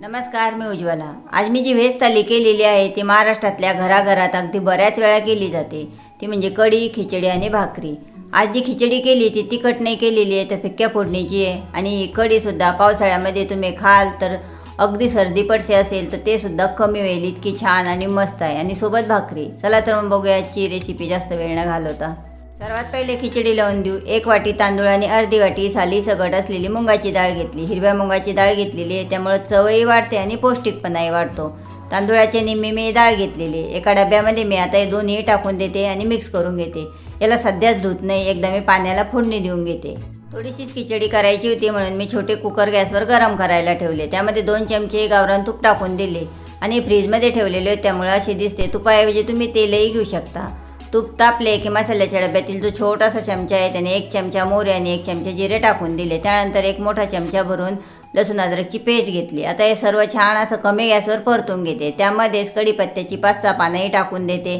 नमस्कार मी उज्ज्वला. आज मी जी व्हेज थाली केलेली आहे ती महाराष्ट्रातल्या घराघरात अगदी बऱ्याच वेळा केली जाते. ती म्हणजे कढी खिचडी आणि भाकरी. आज जी खिचडी केली ती तिखट नाही केलेली आहे तर फिक्क्या फोडणीची आहे. आणि ही कढीसुद्धा पावसाळ्यामध्ये तुम्ही खाल तर अगदी सर्दी पडसे असेल तर ते सुद्धा कमी होईल इतकी छान आणि मस्त आहे. आणि सोबत भाकरी. चला तर मग बघूया आजची रेसिपी जास्त वेळ न घालवता. सर्वात पहिले खिचडी लावून देऊ. एक वाटी तांदूळ आणि अर्धी वाटी साली सगट असलेली मुंगाची डाळ घेतली. हिरव्या मुंगाची डाळ घेतलेली आहे त्यामुळं चवही वाढते आणि पौष्टिकपणाही वाढतो. तांदूळाच्या निम्मी मी डाळ घेतलेली आहे. एका डब्यामध्ये मी आता हे दोन्ही टाकून देते आणि मिक्स करून घेते. याला सध्याच धुत नाही एकदा मी पाण्याला फोडणी देऊन घेते. थोडीशीच खिचडी करायची होती म्हणून मी छोटे कुकर गॅसवर गरम करायला ठेवले. त्यामध्ये दोन चमचे गावरान तूप टाकून दिले. आणि फ्रीजमध्ये ठेवलेले त्यामुळे असे दिसते. तुपाऐवजी तुम्ही तेलही घेऊ शकता. तूप तापले की मसाल्याच्या डब्यातील जो छोटासा चमचा आहे त्याने एक चमचा मोहरी आणि एक चमचा जिरे टाकून दिले. त्यानंतर एक मोठा चमचा भरून लसूण अद्रकची पेस्ट घेतली. आता हे सर्व छान असं कमी गॅसवर परतून घेते. त्यामध्येच कढीपत्त्याची पाच सहा पानंही टाकून देते.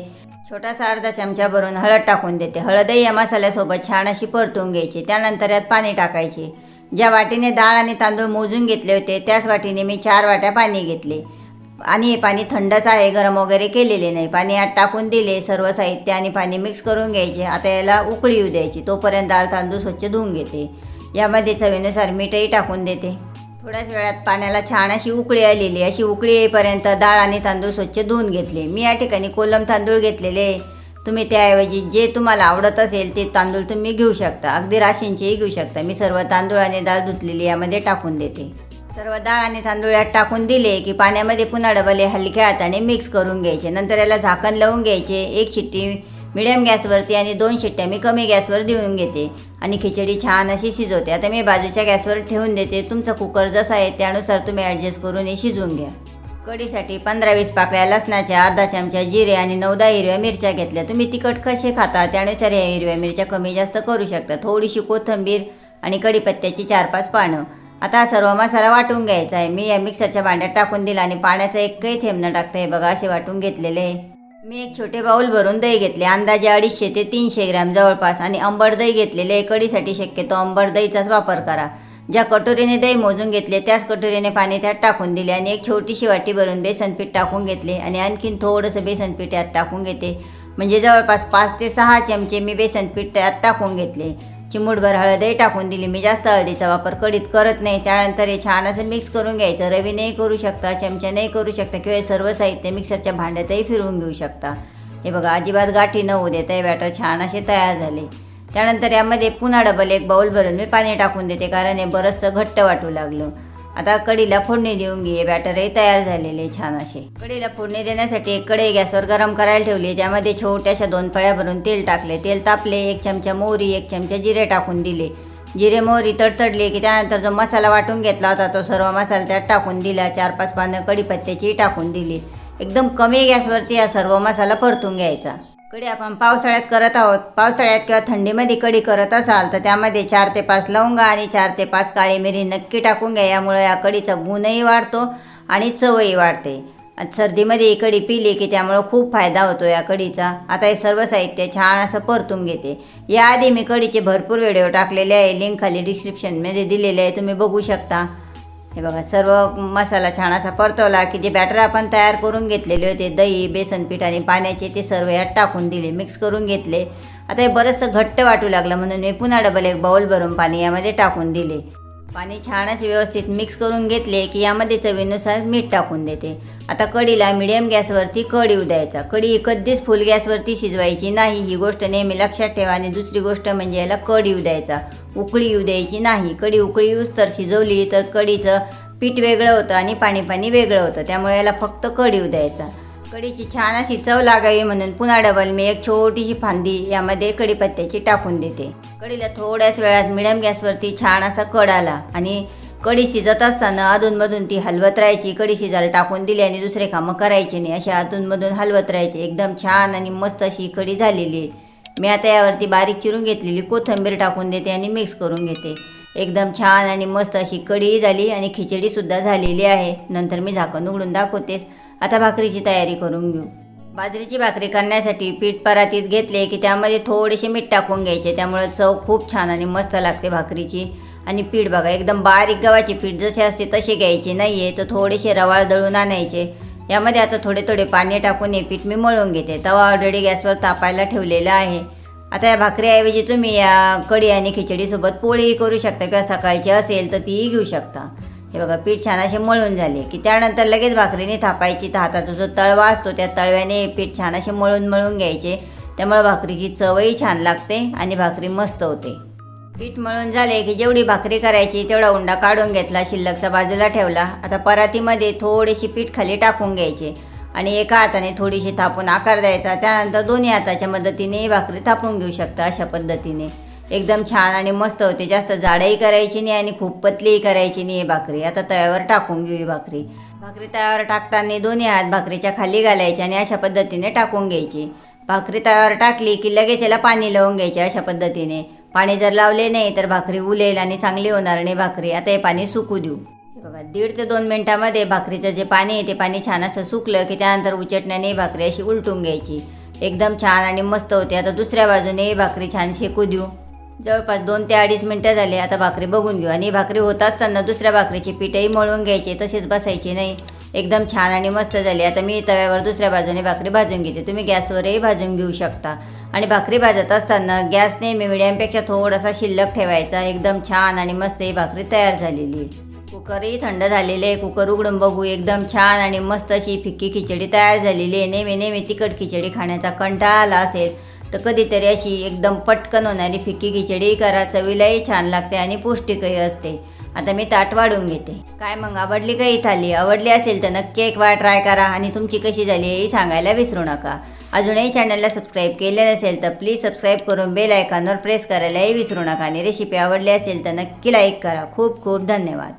छोटासा अर्धा चमचा भरून हळद टाकून देते. हळदही या मसाल्यासोबत छान अशी परतून घ्यायची. त्यानंतर यात पाणी टाकायचे. ज्या वाटीने डाळ आणि तांदूळ मोजून घेतले होते त्याच वाटीने मी चार वाट्या पाणी घेतले. आणि हे पाणी थंडच आहे गरम वगैरे केलेले नाही. पाणी आत टाकून दिले सर्व साहित्य आणि पाणी मिक्स करून घ्यायचे. आता याला उकळी येऊ द्यायची. तोपर्यंत दाल तांदूळ स्वच्छ धुवून घेते. यामध्ये चवीनुसार मीठही टाकून देते. थोड्याच वेळात पाण्याला छान अशी उकळी आलेली. अशी उकळी येईपर्यंत डाळ आणि तांदूळ स्वच्छ धुवून घेतले. मी या ठिकाणी कोलम तांदूळ घेतलेले. तुम्ही त्याऐवजी जे तुम्हाला आवडत असेल ते तांदूळ तुम्ही घेऊ शकता. अगदी राशींचेही घेऊ शकता. मी सर्व तांदूळ आणि डाळ धुतलेली यामध्ये टाकून देते. सर्व डाळ आणि तांदूळ यात टाकून दिले की पाण्यामध्ये पुन्हा डबले हलक्या हाताने मिक्स करून घ्यायचे. नंतर याला झाकण लावून घ्यायचे. एक शिट्टी मिडियम गॅसवरती आणि दोन शिट्ट्या मी कमी गॅसवर देऊन घेते. आणि खिचडी छान अशी शिजवते. आता मी बाजूच्या गॅसवर ठेवून देते. तुमचा कुकर जसा आहे त्यानुसार तुम्ही ॲडजस्ट करून हे शिजवून घ्या. कढीसाठी पंधरा वीस पाकळ्या लसणाच्या अर्धा चमचा जिरे आणि नऊदा हिरव्या मिरच्या घेतल्या. तुम्ही तिखट कसे खाता त्यानुसार ह्या हिरव्या मिरच्या कमी जास्त करू शकता. थोडीशी कोथिंबीर आणि कढीपत्त्याची चार पाच पानं. आता सर्व मसाला वाटून घ्यायचा आहे. मी या मिक्सरच्या भांड्यात टाकून दिला आणि पाण्याचा एकही थेंब न टाकता हे बघा असे वाटून घेतलेले मी एक छोटे बाऊल भरून दही घेतले. अंदाजे अडीचशे ते तीनशे ग्रॅम जवळपास. आणि अंबड दही घेतलेले कडीसाठी कढीसाठी शक्यतो अंबड दहीचाच वापर करा. ज्या कटोरीने दही मोजून घेतले त्याच कटोरीने पाणी त्यात टाकून दिले आणि एक छोटीशी वाटी भरून बेसनपीठ टाकून घेतले आणि आणखीन थोडंसं बेसनपीठ यात टाकून घेते म्हणजे जवळपास पाच ते सहा चमचे मी बेसनपीठ त्यात टाकून घेतले. चिमूटभर हळदही टाकून दिली. मी जास्त हळदीचा वापर कडीत करत नाही. त्यानंतर हे छान असं मिक्स करून घ्यायचं. रवीनेही करू शकता चमच्यानेही करू शकता किंवा हे सर्व साहित्य मिक्सरच्या भांड्यातही फिरवून घेऊ शकता. हे बघा अजिबात गाठी न होऊ देता हे बॅटर छान असे तयार झाले. त्यानंतर यामध्ये पुन्हा डबल एक बाऊल भरून मी पाणी टाकून देते कारण हे बरंचसं घट्ट वाटू लागलं. आता कढीला फोडणी देऊन घे बॅटरही तयार झालेले छान असे कढीला फोडणी देण्यासाठी एक कढई गॅसवर गरम करायला ठेवली त्यामध्ये छोट्याशा दोन फळ्या भरून तेल टाकले. तेल तापले एक चमचा मोहरी एक चमचा जिरे टाकून दिले. जिरे मोहरी तडतडली की त्यानंतर जो मसाला वाटून घेतला होता तो सर्व मसाला त्यात टाकून दिला. चार पाच पानं कढीपत्त्याची टाकून दिली. एकदम कमी गॅसवरती हा सर्व मसाला परतून घ्यायचा. कढी आपण पावसाळ्यात करत आहोत. पावसाळ्यात किंवा थंडीमध्ये कढी करत असाल तर त्यामध्ये चार ते पाच लवंगा आणि चार ते पाच काळी मिरी नक्की टाकून घ्या. यामुळे या कढीचा गुणही वाढतो आणि चवही वाढते. आणि सर्दीमध्ये ही कढी पिली की त्यामुळं खूप फायदा होतो या कढीचा आता हे सर्व साहित्य छान असं परतून घेते. याआधी मी कढीचे भरपूर व्हिडिओ टाकलेले आहे. लिंक खाली डिस्क्रिप्शनमध्ये दिलेले आहे. तुम्ही बघू शकता. हे बघा सर्व मसाला छान असा परतवला की जे बॅटर आपण तयार करून घेतलेले होते. दही बेसन पीठ आणि पाण्याचे ते सर्व यात टाकून दिले मिक्स करून घेतले. आता हे बरंचसं घट्ट वाटू लागलं म्हणून मी पुन्हा डबल एक बाऊल भरून पाणी यामध्ये टाकून दिले. पाणी छान असे व्यवस्थित मिक्स करून घेतले की यामध्ये चवीनुसार मीठ टाकून देते. आता कढीला मिडियम गॅसवरती कढ येऊ द्यायचा कढी ही कधीच फुल गॅसवरती शिजवायची नाही. ही गोष्ट नेहमी लक्षात ठेवा. आणि दुसरी गोष्ट म्हणजे याला कढी येऊ द्यायचा उकळी येऊ द्यायची नाही. कढी उकळी यूज तर शिजवली तर कढीचं पीठ वेगळं होतं आणि पाणी पाणी वेगळं होतं. त्यामुळे याला फक्त कढी येऊ द्यायचा कढीची छान अशी चव लागावी म्हणून पुन्हा डबल मी एक छोटीशी फांदी यामध्ये कढीपत्त्याची टाकून देते. कढीला थोड्याच वेळात मिडियम गॅसवरती छान असा कड आला आणि कढी शिजत असताना अधूनमधून ती हलवत राहायची. कढी शिजायला टाकून दिली आणि दुसरे कामं करायचे नाही. अशा अधूनमधून हलवत राहायचे. एकदम छान आणि मस्त अशी कढी झालेली आहे. मी आता यावरती बारीक चिरून घेतलेली कोथिंबीर टाकून देते आणि मिक्स करून घेते. एकदम छान आणि मस्त अशी कढी झाली आणि खिचडीसुद्धा झालेली आहे. नंतर मी झाकण उघडून दाखवतेस आता भाकरीची तयारी करून घेऊ. बाजरीची भाकरी करण्यासाठी पीठ परातीत घेतले की त्यामध्ये थोडेसे मीठ टाकून घ्यायचे. त्यामुळे चव खूप छान आणि मस्त लागते भाकरीची. आणि पीठ बघा एकदम बारीक गव्हाचे पीठ जसे असते तसे घ्यायचे नाही आहे तर थोडेसे रवाळ दळून आणायचे. यामध्ये आता थोडे थोडे पाणी टाकून हे पीठ मी मळून घेते. तवा ऑलरेडी गॅसवर तापायला ठेवलेला आहे. आता या भाकरीऐवजी तुम्ही या कढी आणि खिचडीसोबत पोळीही करू शकता किंवा सकाळची असेल तर तीही घेऊ शकता. हे बघा पीठ छान असे मळून झाले. की त्यानंतर लगेच भाकरीने थापायची. तर हाताचा जो तळवा असतो त्या तळव्याने पीठ छान असे मळून मळून घ्यायचे. त्यामुळे भाकरीची चवही छान लागते आणि भाकरी मस्त होते. पीठ मळून झाले की जेवढी भाकरी करायची तेवढा उंडा काढून घेतला शिल्लकचा बाजूला ठेवला. आता परातीमध्ये थोडीशी पीठ खाली टाकून घ्यायचे. आणि एका हाताने थोडीशी थापून आकार द्यायचा. त्यानंतर दोन्ही हाताच्या मदतीने भाकरी थापून घेऊ शकता अशा पद्धतीने. एकदम छान आणि मस्त होते. जास्त जाडही करायची नाही आणि खूप पतलीही करायची नाही भाकरी. आता तव्यावर टाकून घेऊ ही भाकरी. भाकरी तव्यावर टाकताना दोन्ही हात भाकरीच्या खाली घालायचे आणि अशा पद्धतीने टाकून घ्यायची. भाकरी तव्यावर टाकली की लगेच याला पाणी लावून घ्यायचे अशा पद्धतीने. पाणी जर लावले नाही तर भाकरी उलेल आणि चांगली होणार नाही भाकरी. आता हे पाणी सुकू देऊ. बघा दीड ते दोन मिनटामध्ये भाकरीचं जे पाणी आहे ते पाणी छान असं सुकलं की त्यानंतर उचटण्याने भाकरी अशी उलटून घ्यायची. एकदम छान आणि मस्त होते. आता दुसऱ्या बाजूने भाकरी छान शेकू देऊ. जवळपास दोन ते अडीच मिनटं झाले आता भाकरी बघून घेऊ. आणि भाकरी होत असताना दुसऱ्या भाकरीची पीठही मळून घ्यायचे तसेच बसायचे नाही. एकदम छान आणि मस्त झाली. आता मी तव्यावर दुसऱ्या बाजूने भाकरी भाजून घेते. तुम्ही गॅसवरही भाजून घेऊ शकता. आणि भाकरी भाजत असताना गॅस नेहमी मिडियमपेक्षा थोडासा शिल्लक ठेवायचा. एकदम छान आणि मस्त ही भाकरी तयार झालेली आहे. कुकरही थंड झालेले आहे. कुकर उघडून बघू. एकदम छान आणि मस्त अशी फिक्की खिचडी तयार झालेली आहे. नेहमी नेहमी तिखट खिचडी खाण्याचा कंटाळा आला असेल तर कधीतरी अशी एकदम पटकन होणारी फिक्की खिचडी करा चवीलाही छान लागते आणि पौष्टिकही असते. आता मी ताट वाढून घेते. काय मग आवडली का ही थाली? आवडली असेल तर नक्की एक वेळा ट्राय करा आणि तुमची कशी झाली हे सांगायला विसरू नका. अजूनही चॅनलला सबस्क्राईब केले नसेल तर प्लीज सबस्क्राईब करून बेल आयकॉनवर प्रेस करायलाही विसरू नका आणि रेसिपी आवडली असेल तर नक्की लाईक करा. खूप खूप धन्यवाद.